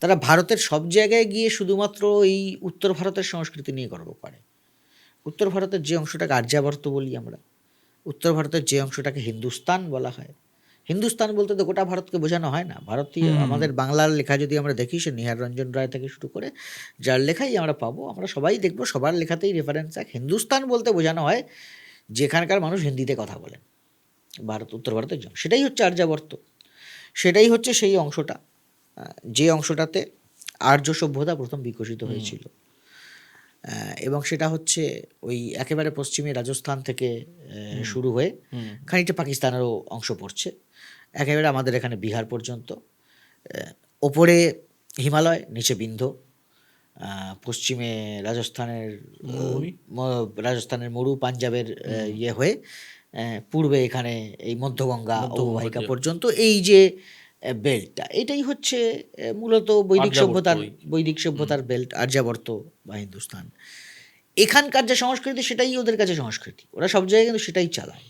তারা ভারতের সব জায়গায় গিয়ে শুধুমাত্র এই উত্তর ভারতের সংস্কৃতি নিয়ে গর্ব করে। উত্তর ভারতের যে অংশটাকে আর্যাবর্ত বলি আমরা উত্তর ভারতের যে অংশটাকে হিন্দুস্তান বলা হয়। হিন্দুস্তান বলতে তো গোটা ভারতকে বোঝানো হয় না। ভারতীয় আমাদের বাংলার লেখা যদি আমরা দেখি সে নিহার রঞ্জন রায় থেকে শুরু করে যার লেখাই আমরা পাবো আমরা সবাই দেখব সবার লেখাতেই রেফারেন্স এক। হিন্দুস্তান বলতে বোঝানো হয় যেখানকার মানুষ হিন্দিতে কথা বলেন ভারত উত্তর ভারতের জন্য। সেটাই হচ্ছে আর্যাবর্ত। সেটাই হচ্ছে সেই অংশটা। যে অংশটাতে আর্য সভ্যতা প্রথম বিকশিত হয়েছিল। এবং সেটা হচ্ছে ওই একেবারে পশ্চিমে রাজস্থান থেকে শুরু হয়ে খানিকটা পাকিস্তানেরও অংশ পড়ছে। একেবারে আমাদের এখানে বিহার পর্যন্ত। ওপরে হিমালয় নিচে বিন্ধ পশ্চিমে রাজস্থানের রাজস্থানের মরু পাঞ্জাবের ইয়ে হয়ে পূর্বে এখানে এই মধ্যগঙ্গা অববাহিকা পর্যন্ত এই যে বেল্টটা এটাই হচ্ছে মূলত বৈদিক সভ্যতার বৈদিক সভ্যতার বেল্ট আর্যাবর্ত বা হিন্দুস্তান। এখানকার যে সংস্কৃতি সেটাই ওদের কাছে সংস্কৃতি। ওরা সব জায়গায় কিন্তু সেটাই চালায়।